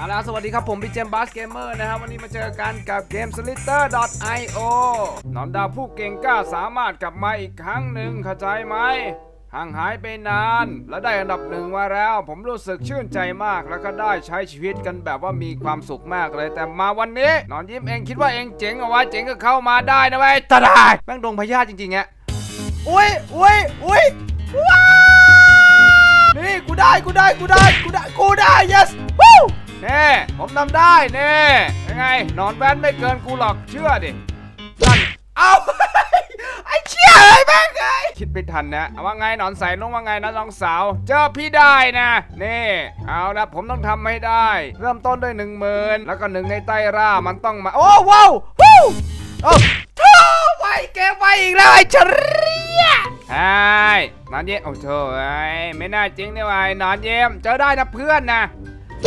เอาล่ะสวัสดีครับผมพี่เจมบัสเกมเมอร์นะครับ วันนี้มาเจอกันกับเกม Slitter.io นอนดาวผู้เก่งกล้าสามารถกลับมาอีกครั้งหนึ่งเข้าใจไหมห่างหายไปนาน และได้อันดับหนึ่งมาแล้ว ผมรู้สึกชื่นใจมากแล้วก็ได้ใช้ชีวิตกันแบบว่ามีความสุขมากเลย แต่มาวันนี้นอนยิ้มเองคิดว่าเองเจ๋งเอาไว้เจ๋งก็เข้ามาได้นะเว้ยตาได้แม่งดงพญาจริงๆอะอุ้ยอุ้ยอุ้ยว้านี่กูได้กูได้กูได้กูได้กูได้ yes เน่ผมทำได้เน่ยังไงนอนแว้นไม่เกินกูหรอกเชื่อดินั่นเอาไอ้เชี่ยเลยแม่งไงคิดไม่ทันนะเอาว่าไงนอนใส่น้องว่าไงนะน้องสาว เจอพี่ได้นะนี่เอาละผมต้องทำให้ได้ เริ่มต้นด้วยหนึ่งหมื่นแล้วก็หนึ่งในใต้ร่ามันต้องมา โอ้ว้าวฮู้โอ้ท่อไวเก็บไวอีกแล้วไอ้เฉรียใช่นอนเยี่ยมโอ้โถไอ้ไม่น่าจริงนี่วายนอนเยี่ยมเจอได้นะเพื่อนนะ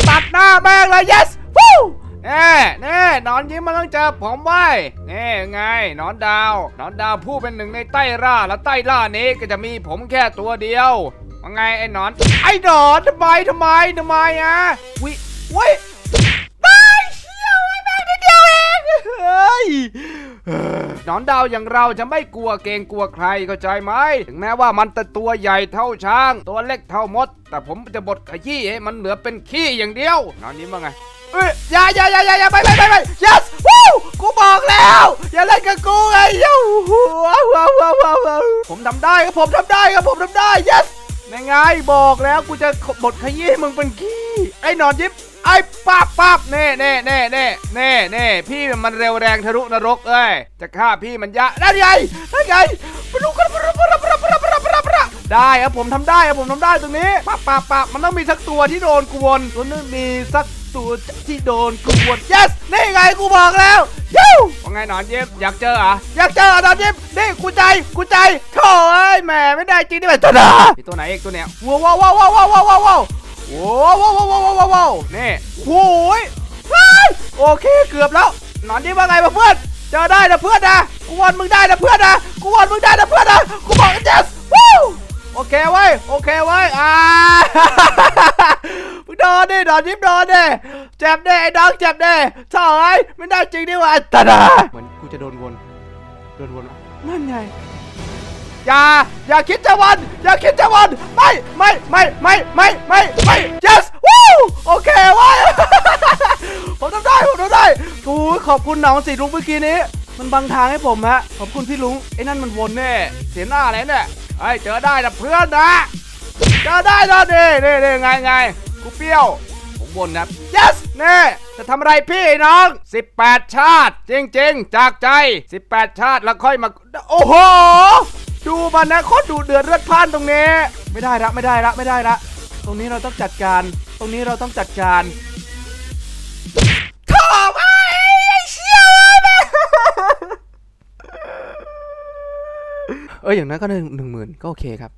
ตัดหน้าแม่งเลย yes ฟู้เน่เน่นอนยิ้มมันต้องเจอผมไว้เน่ไง นอนดาว นอนดาวผู้เป็นหนึ่งในใต้ล่า และใต้ล่านี้ก็จะมีผมแค่ตัวเดียวว่าไงไอ้นอน ไอ้หนอนทำไมทำไมทำไมอะวิวิไม่เชี่ยวไอ้แม่เดียวเองเฮ้ย หนอนดาวอย่างเราจะไม่กลัวเกรงกลัวใครเข้าใจไหมถึงแม้ว่ามันจะตัวใหญ่เท่าช้าง ตัวเล็กเท่ามด แต่ผมจะบดขยี้ให้มันเหลือเป็นขี้อย่างเดียวนอนยิ้มว่าไงเอ้ยอย่าอย่าอย่าอย่าอย่าไปไปไปไป yes วู้กูบอกแล้ว อย่าเล่นกับกูไงยูว้าวว้าวว้าวว้าวว้าวผมทำได้ครับผมทำได้ครับผมทำได้ yes ในไงบอกแล้วกูจะบดขยี้ให้มึงเป็นขี้ไอ้หนอนยิ้ม ไอ้ปั๊บปั๊บเน่เน่เน่เน่เน่เน่พี่มันเร็วแรงทะลุนรกเอ้ยจะฆ่าพี่มันยะได้ไงได้ไงปลุกกันปลุกกันปลุกกันปลุกกันปลุกปลุกได้ครับผมทำได้ครับผมทำได้ตรงนี้ปั๊บปั๊บปั๊บมันต้องมีสักตัวที่โดนกวนตัวนึงมีสักตัวที่โดนกวน yes นี่ไงกูบอกแล้วยูว่าไงหนอนเยิ้มอยากเจออะอยากเจอหนอนเยิ้มนี่กูใจกูใจโถ่เอ้ยแหมไม่ได้จริงนี่แหละตัวดามีตัวไหนอีกตัวเนี้ยว้าวว้าวว้าวว้าวว้าว โอ้โหวว้าวว้าวว้โหนี่โอยโอเคเกือบแล้ว นอนดีว่าไงมาเพื่อนเจอได้นะเพื่อนนะกูวอนมึงได้นะเพื่อนนะกูวอนมึงได้นะเพื่อนนะกูบอก yes วู้โอเคไว้โอเคไว้อ่าฮ่มึงโดนดิโดนยิบโดนดิเจ็บดิไอ้ดองเจ็บดิเฉยไม่ได้จริงดิวะตาดาเหมือนกูจะโดนวนโดนวนนั่นไง อย่าอย่าคิดจะวัน อย่าคิดจะวัน ไม่ไม่ไม่ไม่ไม่ไม่ไม่ yes วู้โอเคว้ยผมทำได้ผมทำได้โอ้ยขอบคุณน้องสีลุงเมื่อกี้นี้ มันบังทางให้ผมฮะขอบคุณพี่ลุงไอ้นั่นมันวนแน่เสียหน้าอะไรเนี่ยไอ้เจอได้นะเพื่อนนะเจอได้แล้วนี่นี่นี่ไงไงกูเปรี้ยวผมบนครับ yes นี่จะทำอะไรพี่น้อง 18 ชาติ จริง ๆ จากใจ 18 ชาติแล้วค่อยมา โอ้โห ดูมันนะโคตรดูเดือดเลือดพล่านตรงนี้ ไม่ได้ละไม่ได้ละไม่ได้ละตรงนี้เราต้องจัดการ ตรงนี้เราต้องจัดการถอไอ้เชี่ยวนะเอออย่างนั้นก็หนึ่งหนึ่งหมื่นก็โอเคครับ